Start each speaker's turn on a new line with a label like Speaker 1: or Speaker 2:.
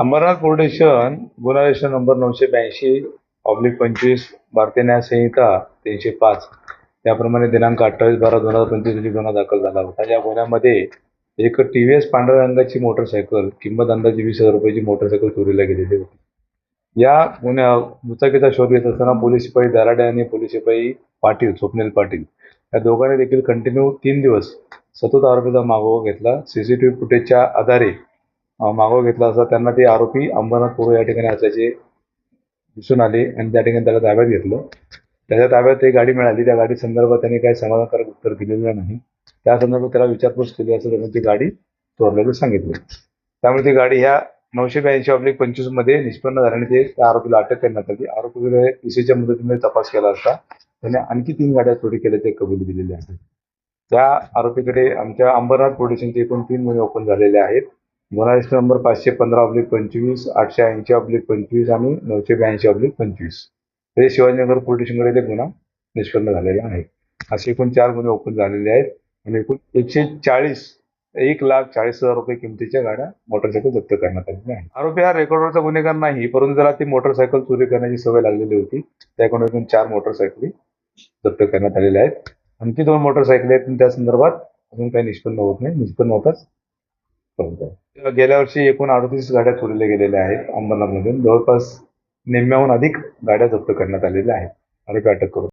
Speaker 1: Ambernath police station गुन्हा register number नऊशे ब्याऐंशी ऑब्लिक पंचवीस भारतीय न्याय संहिता तीनशे पाच त्याप्रमाणे दिनांक अठ्ठावीस बारा दोन हजार पंचवीस रोजी गुन्हा दाखल झाला होता. या गुन्ह्यामध्ये एक टी व्ही एस पांढऱ्या रंगाची मोटरसायकल किंमत अंदाजे वीस हजार रुपयाची मोटरसायकल चोरीला गेलेली होती. या गुन्ह्या दुचाकीचा शोध घेत असताना पोलीस शिपाई दराडे आणि पोलीस शिपाई पाटील स्वप्नील पाटील या दोघांनी देखील कंटिन्यू तीन दिवस सतत आरोपीचा मागोवा घेतला. सीसीटीव्ही फुटेजच्या आधारे मागोवा घेतला असता त्यांना ते आरोपी अंबरनाथ पूर्व या ठिकाणी असल्याचे दिसून आले आणि त्या ठिकाणी त्याला ताब्यात घेतलं. त्याच्या ताब्यात ते गाडी मिळाली. त्या गाडी संदर्भात त्यांनी काही समाधानकारक उत्तर दिलेलं नाही. त्या संदर्भात त्याला विचारपूस केली असं त्यांनी ती गाडी चोरल्याचं सांगितलं. त्यामुळे ती गाडी ह्या नऊशे ब्याऐंशी ऑब्लिक पंचवीसमध्ये निष्पन्न झाल्याने ते त्या आरोपीला अटक करण्यात आली. आरोपीकडे ईसीच्या मदतीने तपास केला असता त्याने आणखी तीन गाड्या चोरी केल्याचे कबुली दिलेली आहे त्या आरोपीकडे आमच्या अंबरनाथ पोलीस स्टेशनचे एकूण तीन गुन्हे ओपन झालेले आहेत. गुन्हा नंबर पाचशे पंधरा ऑब्लिक पंचवीस आठशे ऐंशी ऑब्लिक पंचवीस आणि नऊशे ब्याऐंशी ऑब्लिक पंचवीस. हे शिवाजीनगर पोलीस ते गुन्हा निष्पन्न झालेला आहे. असे एकूण चार गुन्हे ओपन झालेले आहेत. आणि एकूण एकशे चाळीस एक लाख चाळीस हजार रुपये किमतीच्या गाड्या मोटरसायकल जप्त करण्यात आलेल्या आहेत. आरोपी हा रेकॉर्डवरचा गुन्हेगार नाही परंतु त्याला ती मोटरसायकल चोरी करण्याची सवय लागलेली होती. त्याकडून एकूण चार मोटरसायकली जप्त करण्यात आलेल्या आहेत. आणखी दोन मोटरसायकली आहेत. पण त्या संदर्भात अजून काही निष्पन्न होत नाही. निष्पन्न होताच पर्यंत गेल्या वर्षी एकूण अडतीस गाड्या चोरील्या गेलेल्या आहेत अंबरनाथमधून. जवळपास निम्म्याहून अधिक गाड्या जप्त करण्यात आलेल्या आहेत. आरोपी अटक करून.